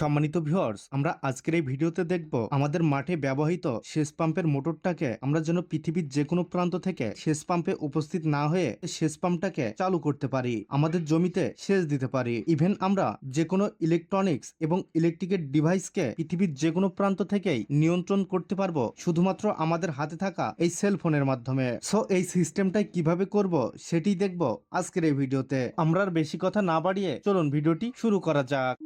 সম্মানিত ভিউয়ার্স আমরা আজকের এই ভিডিওতে দেখব আমাদের মাঠে ব্যবহৃত সেচ পাম্পের মোটরটাকে আমরা যেন পৃথিবীর যে কোনো প্রান্ত থেকে সেচ পাম্পে উপস্থিত না হয়ে সেচ পাম্পটাকে চালু করতে পারি, আমাদের জমিতে সেচ দিতে পারি। ইভেন আমরা যে কোনো ইলেকট্রনিক্স এবং ইলেকট্রিকের ডিভাইসকে পৃথিবীর যে কোনো প্রান্ত থেকেই নিয়ন্ত্রণ করতে পারব শুধুমাত্র আমাদের হাতে থাকা এই সেল ফোনের মাধ্যমে। সো এই সিস্টেমটাই কীভাবে করব সেটি দেখব আজকের এই ভিডিওতে। আমরা আর বেশি কথা না বাড়িয়ে চলুন ভিডিওটি শুরু করা যাক।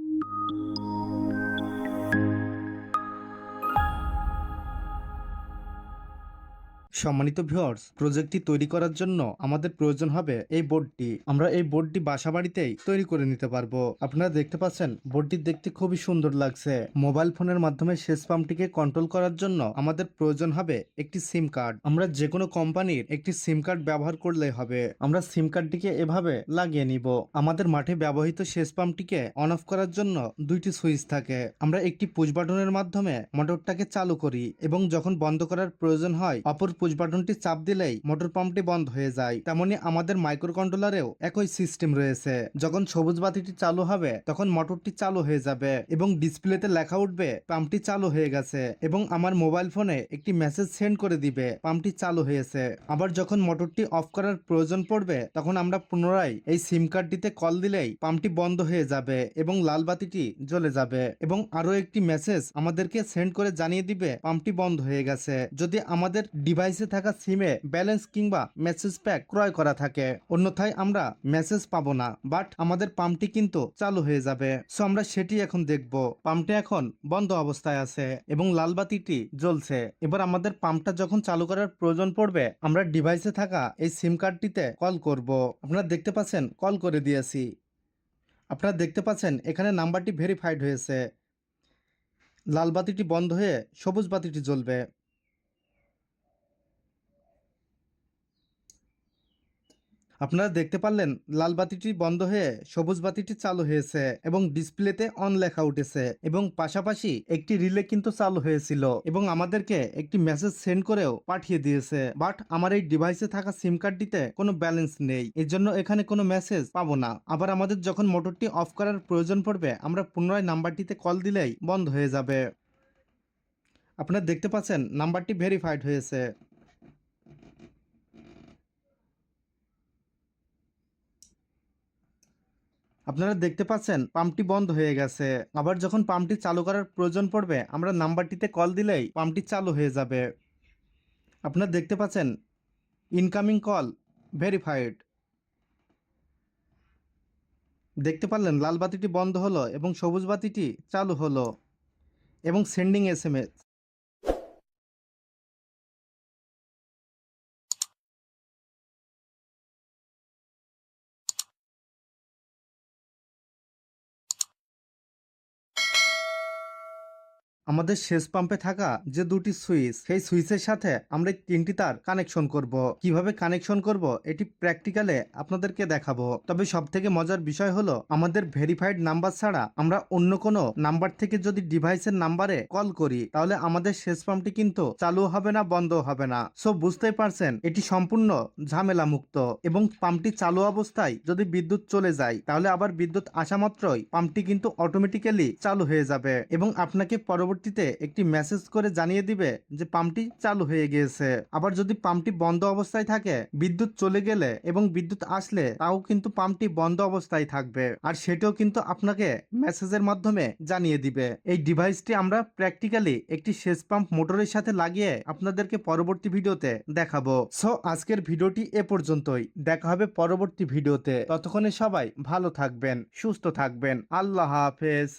সম্মানিত ভিউয়ার্স প্রজেক্টটি তৈরি করার জন্য আমাদের প্রয়োজন হবে এই বোর্ডটি আমরা এই বোর্ডটি বাসা বাড়িতেই তৈরি করে নিতে পারব। আপনারা দেখতে পাচ্ছেন বোর্ডটি দেখতে খুবই সুন্দর লাগছে। মোবাইল ফোনের মাধ্যমে সেচ পাম্পটিকে কন্ট্রোল করার জন্য আমাদের প্রয়োজন হবে একটি সিম কার্ড আমরা যে কোনো কোম্পানির একটি সিম কার্ড ব্যবহার করলেই হবে। আমরা সিম কার্ডটিকে এভাবে লাগিয়ে নিব। আমাদের মাঠে ব্যবহৃত সেচ পাম্পটিকে অন অফ করার জন্য দুইটি সুইচ থাকে। আমরা একটি পুশ বাটনের মাধ্যমে মোটরটাকে চালু করি এবং যখন বন্ধ করার প্রয়োজন হয়, অপর পুশ বাটনটি চাপ দিলেই মোটর পাম্পটি বন্ধ হয়ে যায়। তেমনি আমাদের মাইক্রো কন্ট্রোলারেও একই সিস্টেম রয়েছে। যখন সবুজ বাতিটি চালু হবে, তখন মোটরটি চালু হয়ে যাবে এবং ডিসপ্লেতে লেখা উঠবে, পাম্পটি চালু হয়ে গেছে এবং আমার মোবাইল ফোনে একটি মেসেজ সেন্ড করে দিবে, পাম্পটি চালু হয়েছে। আবার যখন মোটরটি অফ করার প্রয়োজন পড়বে, তখন আমরা পুনরায় এই সিম কার্ডটিতে কল দিলেই পাম্পটি বন্ধ হয়ে যাবে এবং লাল বাতিটি জ্বলে যাবে এবং আরও একটি মেসেজ আমাদেরকে সেন্ড করে জানিয়ে দিবে, পাম্পটি বন্ধ হয়ে গেছে। যদি আমাদের ডিভাইসে থাকা সিমে ব্যালেন্স কিংবা মেসেজ প্যাক ক্রয় করা থাকে। অন্যথায় আমরা মেসেজ পাবো না, বাট আমাদের পাম্পটি কিন্তু চালু হয়ে যাবে। সো আমরা সেটি এখন দেখব। পাম্পটি এখন বন্ধ অবস্থায় আছে এবং লাল বাতিটি জ্বলছে। এবার আমাদের পাম্পটা যখন চালু করার প্রয়োজন পড়বে, আমরা ডিভাইসে থাকা এই সিম কার্ডটিতে কল করব। আপনারা দেখতে পাচ্ছেন, কল করে দিয়েছি। আপনারা দেখতে পাচ্ছেন, এখানে নাম্বারটি ভেরিফাইড হয়েছে। লাল বাতিটি বন্ধ হয়ে সবুজ বাতিটি জ্বলবে। আপনারা দেখতে পারলেন, লাল বাতিটি বন্ধ হয়ে সবুজ বাতিটি চালু হয়েছে এবং ডিসপ্লেতে অন লেখা উঠেছে এবং পাশাপাশি একটি রিলে কিন্তু চালু হয়েছিল এবং আমাদেরকে একটি মেসেজ সেন্ড করেও পাঠিয়ে দিয়েছে। বাট আমার এই ডিভাইসে থাকা সিম কার্ডটিতে কোনো ব্যালেন্স নেই এর জন্য এখানে কোনো মেসেজ পাবো না। আবার আমাদের যখন মোটরটি অফ করার প্রয়োজন পড়বে, আমরা পুনরায় নাম্বারটিতে কল দিলেই বন্ধ হয়ে যাবে। আপনারা দেখতে পাচ্ছেন, নাম্বারটি ভেরিফাইড হয়েছে। আপনারা দেখতে পাচ্ছেন, পাম্পটি বন্ধ হয়ে গেছে। আবার যখন পাম্পটি চালু করার প্রয়োজন পড়বে, আমরা নাম্বারটিতে কল দিলেই পাম্পটি চালু হয়ে যাবে। আপনারা দেখতে পাচ্ছেন ইনকামিং কল ভেরিফাইড দেখতে পারলেন, লাল বাতিটি বন্ধ হলো এবং সবুজ বাতিটি চালু হলো এবং সেন্ডিং এস এম এস আমাদের শেষ পাম্পে থাকা যে দুটি সুইচ, সেই সুইচের সাথে আমরা তিনটি তার কানেকশন করব। কীভাবে কানেকশন করব এটি প্র্যাকটিক্যালে আপনাদেরকে দেখাবো। তবে সব থেকে মজার বিষয় হলো, আমাদের ভেরিফাইড নাম্বার ছাড়া আমরা অন্য কোনো নাম্বার থেকে যদি ডিভাইসের নাম্বারে কল করি, তাহলে আমাদের শেষ পাম্পটি কিন্তু চালু হবে না বন্ধ হবে না। সো বুঝতেই পারছেন, এটি সম্পূর্ণ ঝামেলা মুক্ত এবং পাম্পটি চালু অবস্থায় যদি বিদ্যুৎ চলে যায়, তাহলে আবার বিদ্যুৎ আসা মাত্রই পাম্পটি কিন্তু অটোমেটিক্যালি চালু হয়ে যাবে এবং আপনাকে পরবর্তীতে একটি মেসেজ করে জানিয়ে দিবে যে পাম্পটি চালু হয়ে গিয়েছে। আবার যদি পাম্পটি বন্ধ অবস্থায় থাকে, বিদ্যুৎ চলে গেলে এবং বিদ্যুৎ আসলে তাও কিন্তু পাম্পটি বন্ধ অবস্থায় থাকবে। আর সেটাও কিন্তু আপনাকে মেসেজের মাধ্যমে জানিয়ে দিবে। এই ডিভাইসটি আমরা প্র্যাকটিক্যালি একটি সেচ পাম্প মোটরের সাথে লাগিয়ে আপনাদেরকে পরবর্তী ভিডিওতে দেখাবো। সো আজকের ভিডিওটি এ পর্যন্তই। দেখা হবে পরবর্তী ভিডিওতে। ততক্ষণে সবাই ভালো থাকবেন, সুস্থ থাকবেন। আল্লাহ হাফেজ।